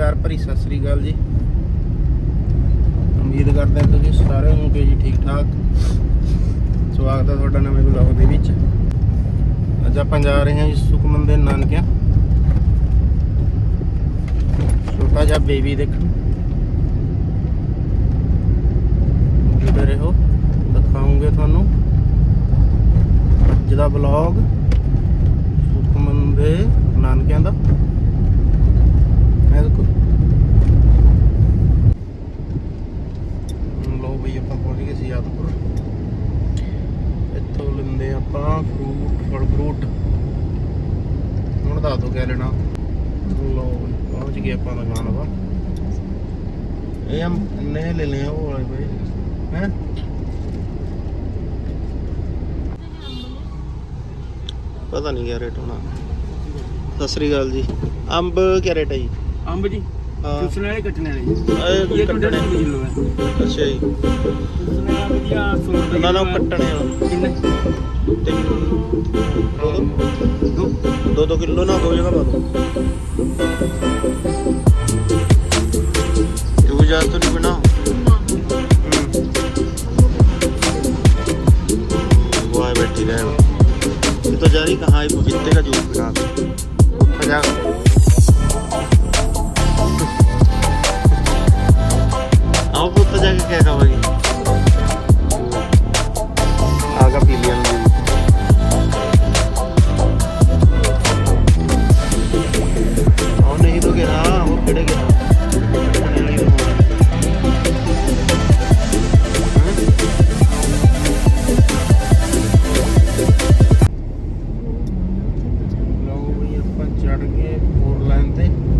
ਪਿਆਰ ਭਰੀ ਸਤਿ ਸ੍ਰੀ ਅਕਾਲ ਜੀ। ਉਮੀਦ ਕਰਦੇ ਹਾਂ ਤੁਸੀਂ ਸਾਰੇ ਹੋਵੋਗੇ ਜੀ ਠੀਕ ਠਾਕ। ਸਵਾਗਤ ਹੈ ਤੁਹਾਡਾ ਨਵੇਂ ਵਲੌਗ ਦੇ ਵਿੱਚ। ਅੱਜ ਆਪਾਂ ਜਾ ਰਹੇ ਹਾਂ ਜੀ ਸੁਖਮਨ ਦੇ ਨਾਨਕਿਆਂ। ਛੋਟਾ ਜਿਹਾ ਬੇਬੀ ਦੇਖਣ। ਜੁੜੇ ਰਹੋ, ਦਿਖਾਉਂਗੇ ਤੁਹਾਨੂੰ। ਅੱਜ ਦਾ ਵਲੌਗ ਸੁਖਮਨ ਦੇ ਨਾਨਕਿਆਂ ਦਾ ਮੈਂ ਦੇਖੋ ਲੋ ਬਈ ਆਪਾਂ ਪਹੁੰਚ ਗਏ ਸੀ ਯਾਦਪੁਰ ਇੱਥੋਂ ਲੈਂਦੇ ਆਪਾਂ ਫਰੂਟ ਫਲ ਫਰੂਟ ਹੁਣ ਦੱਸ ਦੋ ਕਿਆ ਲੈਣਾ ਲੋ ਬਈ ਪਹੁੰਚ ਗਏ ਆਪਾਂ ਦੁਕਾਨ ਵਾ ਇਹ ਹਮ ਲੈ ਲਿਆ ਉਹ ਵਾਲੇ ਬਈ ਹੈ ਪਤਾ ਨਹੀਂ ਕਿਆ ਰੇਟ ਹੋਣਾ। ਸਤਿ ਸ੍ਰੀ ਅਕਾਲ ਜੀ। ਅੰਬ ਕਿਆ ਰੇਟ ਹੈ ਜੀ? ਅੰਬ ਜੀ ਹਾਂ। ਚੂਸਣ ਵਾਲੇ ਕੱਟਣੇ ਵਾਲੇ ਜੀ। ਇਹ ਇਹ ਕੱਟਣੇ। ਕੱਟਣੇ ਕਿਲੋ ਹੈ। ਅੱਛਾ ਜੀ। ਚੂਸਣ ਵਾਲਾ ਵਧੀਆ 100 ਰੁਪਏ ਨਾ ਨਾ। ਕੱਟਣੇ ਆ। ਕਿੰਨੇ? ਦੋ ਦੋ। ਦੋ ਦੋ ਕਿਲੋ ਨਾ ਦੋ ਜਗ੍ਹਾ ਪਾ ਦੋ। ज़्यादा तो नहीं बना बैठी रहे ये तो जा रही कहाँ पपीते का जूस बना ਆਪਾਂ ਚੜ ਗਏ ਫੋਰ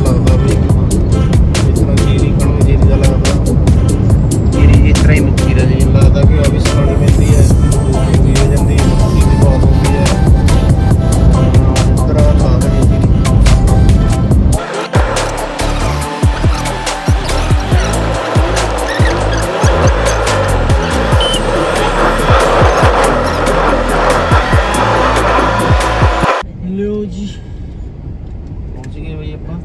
ਲੱਗਦਾ ਵੀ ਇਸ ਤਰ੍ਹਾਂ ਜੀਰੀ ਕਣਕ ਜੀਰੀ ਦਾ ਲੱਗਦਾ। ਜੀਰੀ ਇਸ ਤਰ੍ਹਾਂ ਹੀ ਮੁੱਕੀ ਦਾ ਸੀਜ਼ਨ ਲੱਗਦਾ ਕਿ ਆ ਵੀ ਸਰਾਣੀ ਪੈਂਦੀ ਹੈ ਵੀ ਹੋ ਜਾਂਦੀ ਹੈ ਮੱਕੀ ਵੀ ਬਹੁਤ ਹੁੰਦੀ ਹੈ। ਤਰ੍ਹਾਂ ਲੱਗਦਾ ਜੀਰੀ। ਜੀ। ਪਹੁੰਚ ਗਏ ਬਈ ਆਪਾਂ।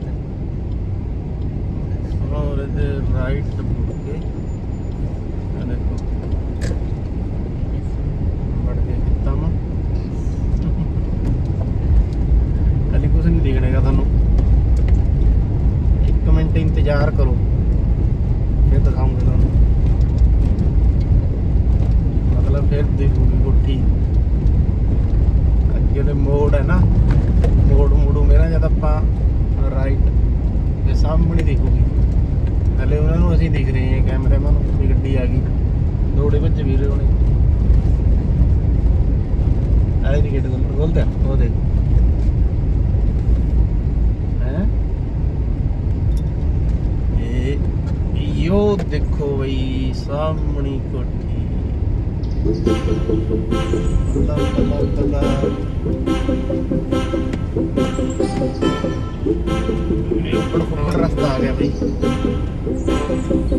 ਔਰ ਇਹਦੇ ਰਾਈਟ ਮੁੜ ਕੇ। ਇਹ ਦੇਖੋ। ਵੜ ਕੇ ਕਿੱਤਾ ਮਾ। ਕੱਲੀ ਕੁਝ ਨਹੀਂ ਦੇਖਣੇਗਾ ਤੁਹਾਨੂੰ। ਇੱਕ ਮਿੰਟ ਇੰਤਜ਼ਾਰ ਕਰੋ। ਫਿਰ ਦਿਖਾਉਂਗੇ ਤੁਹਾਨੂੰ। ਮਤਲਬ ਫਿਰ ਦੇਖੂਗੀ ਕੋਠੀ। ਅੱਗੇ ਮੋੜ ਹੈ ਨਾ, ਮੋੜ ਮੋੜੂ ਮੇਰਾ ਜਦ ਆਪਾਂ ਰਾਈਟ ਦੇ ਸਾਹਮਣੇ ਦੇਖੂਗੀ। ਹਲੇ ਦਿਖ ਰਹੇ ਹਾਂ ਕੈਮਰਾਮੈਨ ਨੂੰ ਗੱਡੀ ਆ ਗਈ। ਦੌੜੇ ਭੱਜ ਵੀ ਰਹੇ ਹੋਣੇ ਆਏ ਗੇਟ ਖੋਲ ਉਹ ਦੇਖ। ਹੈ? ਇਹ ਯੋ ਦੇਖੋ ਬਈ, ਸਾਹਮਣੀ ਕੋਠੀ। ਅੱਲਾ ਅੱਲਾ ਅੱਲਾ ਇਹ ਬੜਾ ਰਸਤਾ ਆ ਗਿਆ ਬਈ। Thank you.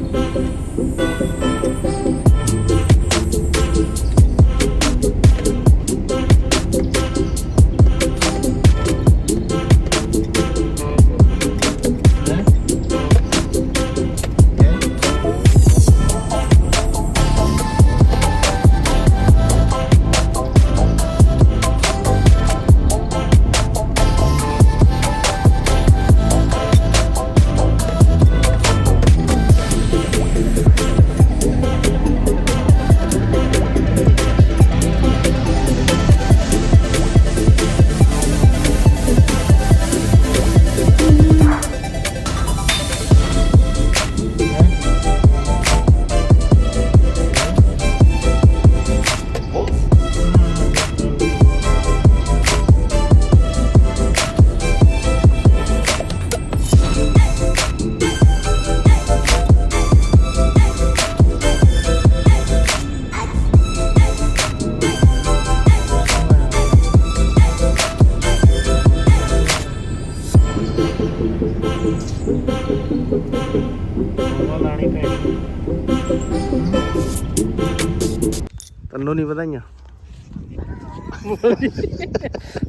ਨੂੰ ਨਹੀਂ ਵਧਾਈਆਂ?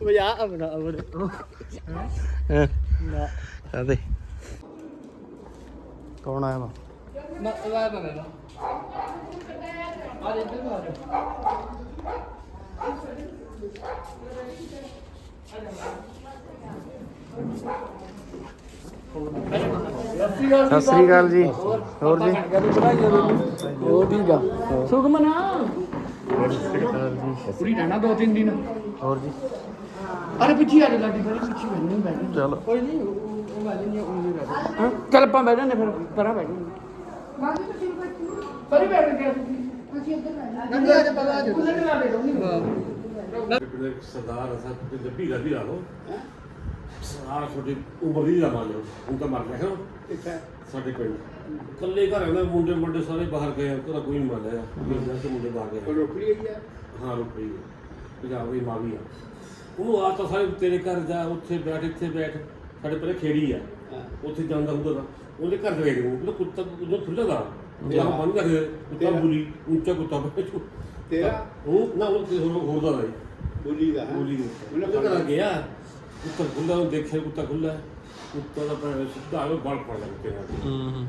ਮਜ਼ਾ ਆਪਣਾ ਆਪਣੇ। ਹੈਂ? ਨਾ। ਕਾਹਦੇ ਕੌਣ ਆਇਆ ਵਾ? ਨਾ ਲਾ ਨਾ ਨਾ ਆ ਦੇ ਇੱਧਰ ਆ ਸਤਿ ਸ੍ਰੀ ਅਕਾਲ ਜੀ। ਹੋਰ ਜੀ? ਉਹ ਠੀਕ ਆ? ਸੁਖਮਨਾ। ਸਤਿ ਸ੍ਰੀ ਅਕਾਲ ਜੀ। ਪੂਰੀ ਰਹਿਣਾ ਦੋ ਤਿੰਨ ਦਿਨ। ਹੋਰ ਜੀ। ਅਰੇ ਪਿੱਛੇ ਆ ਜਾ ਲਾਡੀ ਬੜੀ ਪਿੱਛੇ ਬੈਠ ਨਹੀਂ ਬੈਠ ਚਲੋ। ਕੋਈ ਨਹੀਂ ਉਹ ਉਹ ਗੱਲ ਨਹੀਂ ਉਹ ਨਹੀਂ ਬੈਠ ਹਾਂ ਚੱਲ ਆਪਾਂ ਬੈਠ ਜਾਂਦੇ ਫਿਰ ਪਰਾਂ ਬੈਠ ਜਾਂਦੇ ਪਰੀ ਬੈਠ ਗਿਆ ਅਸੀਂ ਉੱਧਰ ਬੈਠ ਜਾਂਦੇ ਆ। ਜਾ ਪਤਾ ਆ ਜਾ ਉਹਨਾਂ ਲਾ ਦੇ ਦੋ ਸਰਦਾਰ ਅਸਾਂ ਤੇ ਜੱਬੀ ਦਾ ਵੀ ਲਾ ਲਓ। ਸਰਦਾਰ ਛੋਟੀ ਉਮਰ ਦੀ ਦਾ ਮੰਨ ਲਓ ਹੁਣ ਤਾਂ ਮਰ ਗਿਆ। ਹੈ ਸਾਡੇ ਪਿੰਡ। ਇਕੱਲੇ ਘਰ ਆਉਂਦੇ ਮੁੰਡੇ ਮੁੰਡੇ ਸਾਰੇ ਬਾਹਰ ਗਏ ਉਹਦਾ ਕੋਈ ਨਹੀਂ ਮੰਨਿਆ ਮੇਰੇ ਤੇ ਮੁੰਡੇ ਬਾਹਰ ਗਏ ਰੋਕੜੀ ਆਈ ਆ? ਹਾਂ ਰੁਪਈ ਪੰਜਾਬ ਦੀ ਮਾਂ ਵੀ ਆ। ਉਹਨੂੰ ਆ ਤਾਂ ਸਾਰੇ ਤੇਰੇ ਘਰ ਜਾ ਉੱਥੇ ਬੈਠ ਇੱਥੇ ਬੈਠ। ਸਾਡੇ ਪਰੇ ਖੇੜੀ ਆ। ਉੱਥੇ ਜਾਂਦਾ ਹੁੰਦਾ ਤਾਂ ਉਹਦੇ ਘਰ ਦੇ ਗਏ ਉਹ ਕੁੱਤਾ ਉਹਨੂੰ ਖੁੱਲਾ ਦਾ ਜਾਂ ਬੰਦ ਕਰ ਕੁੱਤਾ ਬੁਲੀ ਉੱਚਾ ਕੁੱਤਾ ਬੈਠੂ ਤੇਰਾ? ਉਹ ਨਾ ਉਹ ਕਿਸੇ ਹੋਰ ਹੋਰ ਦਾ ਨਹੀਂ ਬੋਲੀ ਦਾ ਹੈ। ਬੋਲੀ ਉਹਨੇ ਘਰ ਗਿਆ। ਕੁੱਤਾ ਖੁੱਲਾ ਉਹ ਦੇਖਿਆ ਕੁੱਤਾ ਖੁੱਲਾ ਕੁੱਤਾ ਦਾ ਪੈਰ ਸਿੱਧਾ ਆ ਬਲ ਪੜ ਲੱਗ ਪਿਆ ਹੂੰ ਹੂੰ।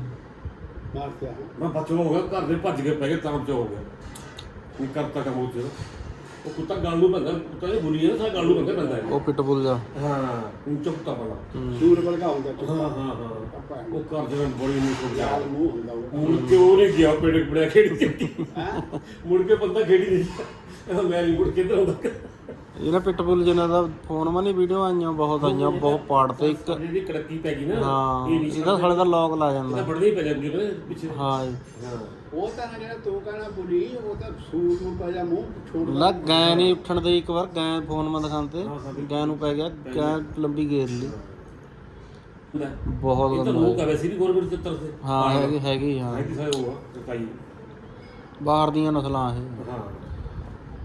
ਮਾਰ ਪਿਆ ਮੈਂ ਬਚੋ ਹੋ ਗਿਆ ਘਰ ਦੇ ਭੱਜ ਕੇ ਪੈ ਗਏ ਤਾਂ ਬਚੋ ਹੋ ਗਿਆ। ਨਹੀਂ ਕਰਤਾ ਕੰਮ ਉੱਥੇ। ਉਹ ਕੁੱਤਾ ਗਾਲ ਨੂੰ ਪੈਂਦਾ ਕੁੱਤਾ ਇਹ ਬੁਲੀ ਹੈ ਨਾ ਸਾਰਾ ਗਾਲ ਨੂੰ ਪੈਂਦਾ ਪੈਂਦਾ ਹੈ ਉਹ ਪਿਟਬੁਲ ਜਾ। ਹਾਂ ਉੱਚਾ ਕੁੱਤਾ ਬਣਾ ਸੂਰ ਹੁੰਦਾ ਹਾਂ ਚੁੱਪਾ ਹਾਂ। ਹਾਂ ਉਹ ਘਰ ਦੇ ਵਿੱਚ ਬੜੀ ਨਹੀਂ ਸੁਣ ਲਾਲ ਮੂੰਹ ਹੁੰਦਾ ਉਹ। ਮੁੜ ਕੇ ਉਹ ਨਹੀਂ ਗਿਆ ਪੇੜ ਖੇੜੀ ਚੱਕੀ ਮੁੜ ਕੇ ਬੰਦਾ ਖੇੜੀ ਨਹੀਂ। ਮੈਂ ਨਹੀਂ ਮੁੜ ਕੇ ਇੱਧਰ ਆਉਂਦਾ ਇਹ ਨਾ ਪਿਟਬੁਲ ਜਿਹਨਾਂ ਦਾ ਫੋਨ ਮਾ ਨਹੀਂ ਵੀਡੀਓ ਆਈਆਂ ਬਹੁਤ ਆਈਆਂ ਬਹੁਤ ਪਾੜ ਤੇ ਇੱਕ ਜਿਹੜੀ ਕੜਕੀ ਪੈ ਗਈ ਨਾ। ਹਾਂ ਇਹ ਨਹੀਂ ਇਹਦਾ ਸਾਲੇ ਦਾ ਲੌਕ ਲਾ ਜਾਂਦਾ। ਬੜਦੇ ਹੀ ਪੈ ਜਾਂਦੀ ਹੈ ਪਿੱਛੇ। ਹਾਂ ਜੀ। ਹਾਂ। ਉਹ ਤਾਂ ਨਾ ਜਿਹੜਾ ਤੂੰ ਕਹਿਣਾ ਬੋਲੀ ਉਹ ਤਾਂ ਸੂਰ ਨੂੰ ਪਾ ਜਾ ਮੂੰਹ ਛੋੜ ਲਾ ਗੈਂ ਨਹੀਂ ਉੱਠਣ ਦੇ ਇੱਕ ਵਾਰ ਗੈਂ ਫੋਨ ਮਾ ਦਿਖਾਉਣ ਤੇ। ਗੈਂ ਨੂੰ ਪੈ ਗਿਆ ਗੈਂ ਲੰਬੀ ਗੇਰ ਲਈ। ਲੈ ਬਹੁਤ ਇਹ ਤਾਂ ਗੰਦਾ ਲੋਕ ਆ ਵੈਸੇ ਵੀ ਗਵਰਨਮੈਂਟ ਦੇ ਤਰਫ ਹਾਂ ਹੈਗੀ ਹੈਗੀ ਹਾਂ ਸਾਰੇ ਬਾਹਰ ਦੀਆਂ ਨਸਲਾਂ ਇਹ। ਹਾਂ।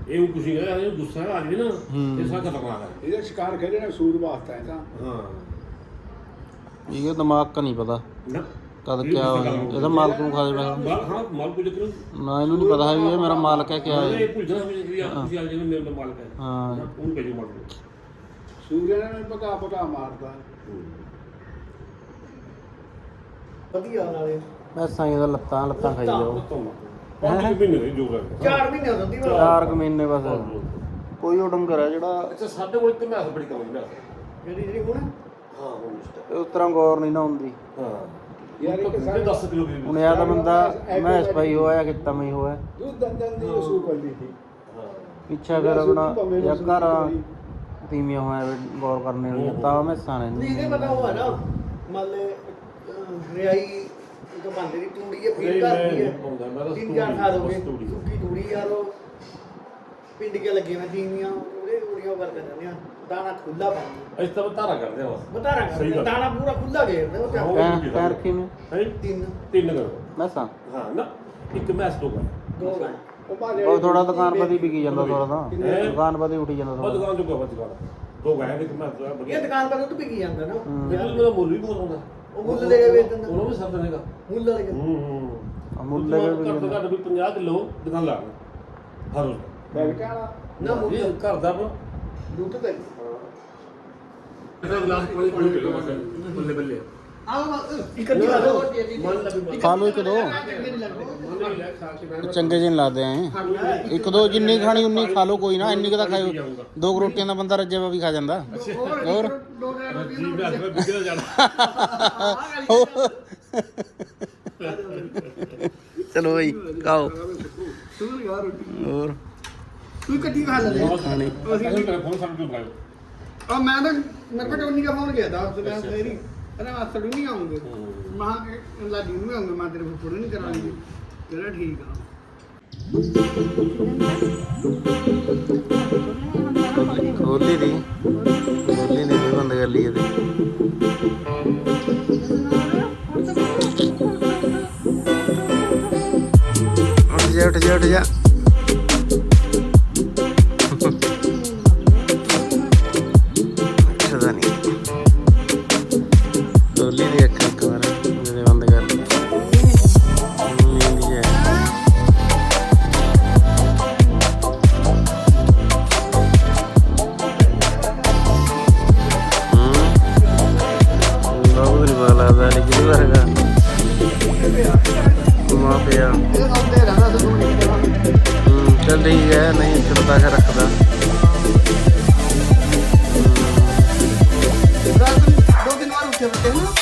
ਇਹ ਉਹ ਕੁਛ ਹੈ ਇਹ ਗੁੱਸਾ ਆ ਜਾਵੇ ਨਾ ਇਹ ਸਾਰਾ ਖਤਰਨਾਕ ਹੈ। ਇਹਦਾ ਸ਼ਿਕਾਰ ਖੇਡਣਾ ਸੂਰ ਵਾਸਤਾ ਹੈ ਤਾਂ। ਹਾਂ। ਇਹ ਦਿਮਾਗ ਕਾ ਨਹੀਂ ਪਤਾ। ਨਾ। ਕਦ ਕਿਆ ਹੋਇਆ। ਇਹਦਾ ਮਾਲਕ ਨੂੰ ਖਾ ਜਾਵੇ ਮਾਲ ਹਾਂ ਮਾਲ ਕੁਝ ਕਰੋ ਨਾ ਇਹਨੂੰ ਨਹੀਂ ਪਤਾ ਹੈ ਵੀ ਇਹ ਮੇਰਾ ਮਾਲਕ ਹੈ ਕਿਆ ਹੈ ਇਹ ਭੁੱਲ ਜਾਣਾ ਵੀ ਜਿਹੜੀ ਆ ਤੁਸੀਂ ਆ ਜਿਵੇਂ ਮੇਰੇ ਮਾਲਕ ਹੈ। ਹਾਂ। ਉਹਨੂੰ ਭੇਜੋ ਮਾਲਕ ਸੂਰ ਇਹਨਾਂ ਨੇ ਪਕਾ ਪਕਾ ਮਾਰਦਾ ਵਧੀਆ ਨਾਲੇ। ਮੈਂ ਸਾਈਂ ਦਾ ਲੱਤਾਂ ਲੱਤਾਂ ਖਾਈ ਜਾਓ। ਪੰਜ ਕੁ ਮਹੀਨੇ ਦੀ ਜੋ ਗੱਲ 4 ਮਹੀਨੇ ਹੁੰਦੀ ਵਾ ਚਾਰ ਕੁ ਮਹੀਨੇ ਬਸ। ਕੋਈ ਉਹ ਡੰਗਰ ਹੈ ਜਿਹੜਾ ਅੱਛਾ ਸਾਡੇ ਕੋਲ ਇੱਕ ਮੈਸ ਬੜੀ ਕਮਾਈ ਮੈਸ ਜਿਹੜੀ ਜਿਹੜੀ ਹੁਣ? ਹਾਂ ਹੁਣ ਉਸ ਤਰ੍ਹਾਂ ਗੌਰ ਨਹੀਂ ਨਾ ਹੁੰਦੀ। ਹਾਂ। ਯਾਰ ਇੱਕ ਸਾਡੇ 10 ਕਿਲੋ ਦੀ ਹੁਣ ਇਹ ਤਾਂ ਬੰਦਾ ਮੈਂ ਸਪਾਈ ਹੋਇਆ ਕਿ ਤਮਈ ਹੋਇਆ। ਦੁੱਧ ਦੰਦਨ ਦੀ ਸੂ ਕਰਦੀ ਸੀ। ਹਾਂ। ਪਿੱਛਾ ਫਿਰ ਆਪਣਾ ਜਾਂ ਘਰ ਤੀਮੀਆਂ ਹੋਇਆ ਵੀ ਗੌਰ ਕਰਨੇ ਵਾਲੀ ਤਾਂ ਮੈਂ ਸਾਣੇ ਨਹੀਂ ਇਹਦੇ ਪਤਾ ਉਹ ਹੈ ਨਾ ਮੰਨ ਲੈ ਅਹ, ਰਿਆਈ ਇੱਕ ਬੰਦੇ ਦੀ ਤੂੜੀ ਹੈ ਫਿਰ ਨਹੀਂ, ਘਰ ਮੈਂ ਦੀ ਨਹੀਂ ਹੈ ਪਾਉਂਦਾ, ਮੈਂ ਤਾਂ ਤਿੰਨ ਚਾਰ ਸਾਲ ਹੋ ਗਏ। ਤੂੜੀ। ਸੁੱਕੀ ਤੂੜੀ ਯਾਰ ਉਹ ਪਿੰਡ ਕੇ ਲੱਗੇ ਮੈਂ ਤੀਵੀਆਂ ਉਹਦੇ ਤੂੜੀਆਂ ਕਰ ਦਿੰਦੇ ਆ। ਦਾਣਾ ਖੁੱਲਾ ਪਾਉਂਦੇ ਅਸੀਂ ਤਾਂ ਧਾਰਾ ਕਰਦੇ ਹਾਂ ਬਸ। ਬਤਾਰਾ ਸਹੀ ਗੱਲ। ਦਾਣਾ ਪੂਰਾ ਖੁੱਲਾ ਘੇਰਦੇ ਉਹ ਹਾਂ। ਤੇ ਪੈਰ ਪੈਰ ਰੱਖੀ ਮੈਂ ਹੈ? ਤਿੰਨ। ਤਿੰਨ ਕਰੋ। ਮੈਂ ਸਾਂ ਹਾਂ ਨਾ ਇੱਕ ਮੈਸ ਦੋ ਕਰ। ਦੋ ਗਾਣੇ ਉਹ ਬਾਲੇ ਉਹ ਥੋੜਾ ਦੁਕਾਨਪਤੀ ਵਿਕੀ ਜਾਂਦਾ ਥੋੜਾ ਤਾਂ। ਹੈਂ? ਦੁਕਾਨਪਤੀ ਉੱਠੀ ਜਾਂਦਾ ਉਹ ਥੋੜਾ ਦੁਕਾਨ ਚੁੱਕਾ ਵਾ ਦੁਕਾਨ। ਦੋ ਗਏ ਇੱਕ ਮੈਸ ਦੋ ਇਹ ਵਧੀਆ। ਦੁਕਾਨ ਪਰ ਦੁੱਧ ਵਿਕੀ ਜਾਂਦਾ ਨਾ। ਯਾਰ ਮੇਰਾ ਮੁੱਲ ਵੀ ਬਹੁਤ ਹੁੰਦਾ ਉਹ ਮੁੱਲ ਦੇ ਕੇ ਵੇਚ ਦਿੰਦਾ। ਉਹਨੂੰ ਵੀ ਸਰਦ ਨੇਗਾ ਮੁੱਲ ਵਾਲੇ ਹੂੰ ਹੂੰ। ਅਮੁੱਲ ਦੇ ਵੀ ਘੱਟ ਤੋਂ ਘੱਟ ਵੀ 50 ਕਿਲੋ ਦੁਕਾਨ ਲਾਣਾ ਹਰ ਰੋਜ਼। ਬੈਠਾ ਵਾਲਾ। ਨਾ ਮੁੱਲ ਘਰ ਦਾ ਆਪਣਾ। ਦੁੱਧ ਤੇ ਇਹਦਾ ਗਲਾਸ ਕੋਈ ਕੋਈ ਕਿਲੋ। ਬੱਲੇ ਬੱਲੇ। ਆਓ ਖਾ ਲਓ। ਇੱਕ ਦੋ। ਚੰਗੇ ਜਿਹੇ ਲੱਗਦੇ ਐ। ਇੱਕ ਦੋ ਜਿੰਨੀ ਖਾਣੀ ਉਨੀ ਖਾ ਲਓ ਕੋਈ ਨਾ। ਇੰਨੀ ਕੁ ਤਾਂ ਖਾਓ ਦੋ ਕੁ ਰੋਟੀਆਂ ਦਾ ਬੰਦਾ ਰੱਜੇ ਵੀ ਖਾ ਜਾਂਦਾ। ਹੋਰ? ਜੀ ਬਸ ਚਲੋ ਭਾਈ ਖਾਓ। ਹੋਰ? ਤੂੰ ਇਕੱਠੀ ਖਾ ਲੈ। ਖਾਣੀ। ਅਸੀਂ ਟੈਲੀਫੋਨ ਸਾਨੂੰ ਕਿਉਂ ਬੁਲਾਇਆ ਆ ਮੈਂ ਤਾਂ ਮੇਰੇ ਕੋਲ ਟੋਨੀ ਦਾ ਫੋਨ ਗਿਆ ਤਾਂ ਮੈਂ ਫੇਰੀ ਕਹਿੰਦਾ ਮਾਸੜ ਜੀ ਨਹੀਂ ਆਉਂਗੇ। ਮਾਂ ਕਹਿੰਦਾ ਜੀ ਨਹੀਂ ਆਉਂਗੇ ਮੈਂ ਤੇਰੇ ਕੋਲ ਪੜ੍ਹ ਨਹੀਂ ਕਰਾਂਗੀ। ਕਹਿੰਦਾ ਠੀਕ ਆ। ਖੋਲੀ ਦੀ ਖੋਲੀ ਦੀ ਬੰਦ ਕਰ ਲਈ ਇਹਦੇ ਉੱਠ ਜਾ ਉੱਠ ਜਾ ਉੱਠ ਜਾ। ਨਹੀਂ ਚੁੱਲਦਾ ਕੇ ਰੱਖਦਾ ਰਾਤ ਨੂੰ ਦੋ ਦਿਨ ਬਾਅਦ ਉੱਠੇ ਬੱਤੇ ਨਾ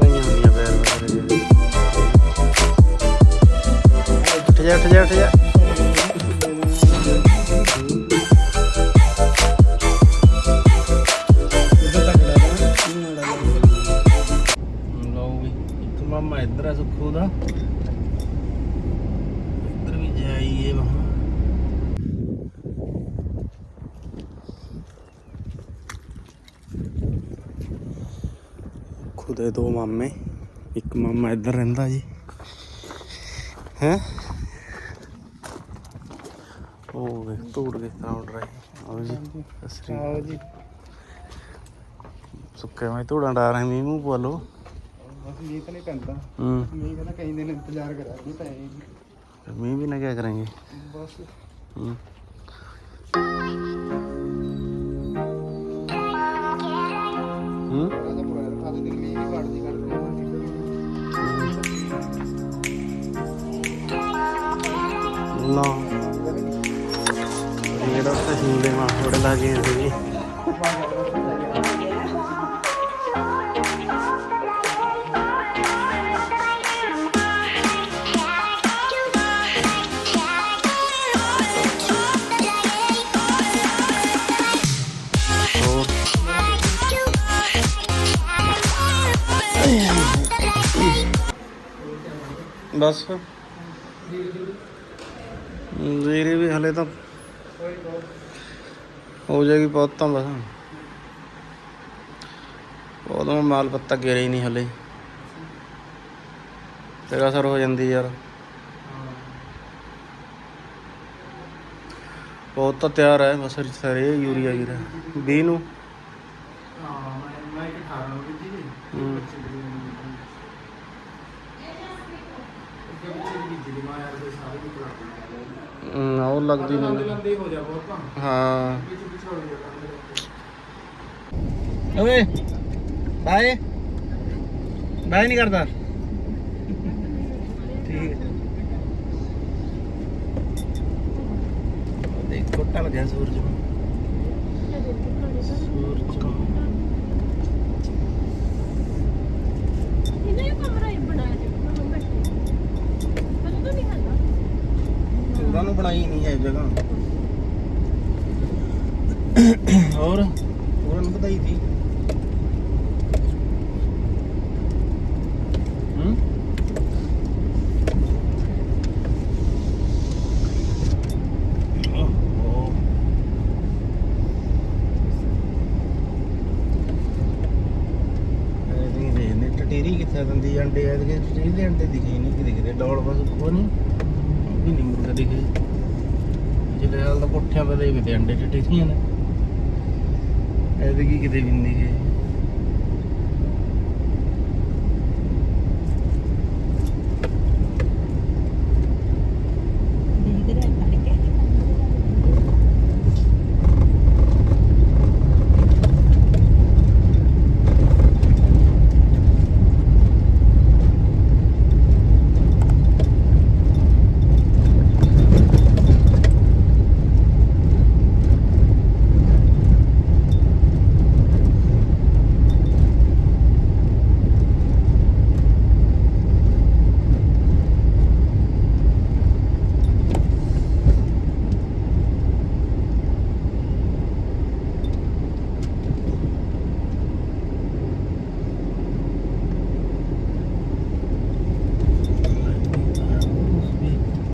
ਪਈਆਂ ਹੁੰਦੀਆਂ ਪੈਰ ਵਗੈਰੇ ਦੇ ਉੱਠ ਜਾ ਉੱਠ ਜਾ ਉੱਠ ਜਾ ਸੁੱਖੂ ਦਾ ਇੱਧਰ ਵੀ ਜਾਈਏ ਮਹਾ ਖੁਦੇ ਦੋ ਮਾਮੇ ਇੱਕ ਮਾਮਾ ਇੱਧਰ ਰਹਿੰਦਾ ਜੀ। ਹੈ? ਉਹ ਵੇ ਤੋੜ ਕੇ ਸਾਊਂਡ ਰਹੀ ਆਓ ਜੀ ਅਸਰੀ ਆਓ ਜੀ। ਸੁੱਕੇ ਮੈਂ ਤੋੜਾਂ ਡਾਰ ਮੀਂਹ ਮੂੰਹ ਪਵਾ ਲਓ। ਬਸ ਇਹ ਤਾਂ ਨਹੀਂ ਪੈਂਦਾ। ਹੂੰ। ਮੈਂ ਕਹਿੰਦਾ ਕਈ ਦਿਨ ਇੰਤਜ਼ਾਰ ਕਰਾ ਨਹੀਂ ਪਏ ਫਿਰ ਮੀਂਹ ਵੀ ਨਾ ਕਿਆ ਕਰਾਂਗੇ। ਬਸ। ਹੂੰ। ਹੂੰ। ਰਾਜਾ ਪੁਰਾਣਾ ਖਾ ਦੇ ਮੀ ਵੀ ਵੜਦੀ ਕੱਢ ਨਾ ਜਿਹੜਾ ਤਾਂ ਹਿੰਦੇ ਮਾ ਥੋੜੇ ਲੱਗੇ ਸੀ ਹੋਰ ਬਸ। ਜੀਰੇ ਵੀ ਹਲੇ ਤਾਂ ਹੋ ਜਾਏਗੀ ਬਹੁਤ ਤਾਂ ਬਸ। ਉਦੋਂ ਮਾਲ ਪੱਤਾ ਗਿਰਿਆ ਹੀ ਨਹੀਂ ਹਲੇ। ਤੇਰਾ ਸਰ ਹੋ ਜਾਂਦੀ ਯਾਰ। ਬਹੁਤ ਤਾਂ ਤਿਆਰ ਹੈ ਬਸ ਸਾਰੇ ਯੂਰੀਆ ਗਿਰਾ 20 ਨੂੰ? ਹਾਂ ਮੈਂ ਕਿ ਖਾ ਰਹਾ ਹਾਂ। ਜੀ ਹੂੰ। ਹਮ, ਉਹ ਲੱਗਦੀ ਨਹੀਂ। ਹੋ ਜਾ ਬਹੁਤ ਤਾਂ ਹਾਂ ਵਿੱਚ ਪਿਛੜ ਗਿਆ ਓਏ ਬਾਏ। ਬਾਏ ਨਹੀਂ ਕਰਦਾ। ਠੀਕ ਹੈ। ਦੇਖ ਕੋਟਾ ਲੱਗਿਆ ਸੂਰਜ ਨੂੰ। ਸੂਰਜ ਨੂੰ। ਇਹਨੇ ਕਮਰਾ ਹੀ ਬਣਾਇਆ ਜੀ ਮੈਂ ਬੈਠੀ ਮੈਨੂੰ ਤਾਂ ਨਹੀਂ ਖਾਂਦਾ ਉਹਨਾਂ ਨੂੰ ਬਣਾਈ ਨਹੀਂ ਹੈ ਜਗ੍ਹਾ। ਹੋਰ? ਹੋਰ ਨੂੰ ਵਧਾਈ ਸੀ ਹੂੰ? ਟਟੀਰੀ ਕਿੱਥੇ ਦਿੰਦੀ? ਅੰਡੇ ਐ ਤੇ ਟਟੀਰੀ ਦੇ ਅੰਡੇ ਦੀ ਨਹੀਂ ਕਿ ਦਿਖਦੇ ਡੌਲ ਬਸ ਕੋ ਨਹੀਂ ਉਹ ਵੀ ਨਹੀਂ ਜਿਹੜੇ ਹਾਲ ਦਾ ਕੋਠਿਆਂ ਤੇ ਦੇਖਦੇ ਅੰਡੇ ਟਟੀਰੀਆਂ ਨੇ। ਐਦੇ ਕੀ ਕਿਤੇ ਵੀ ਨਹੀਂ ਦਿਖੇ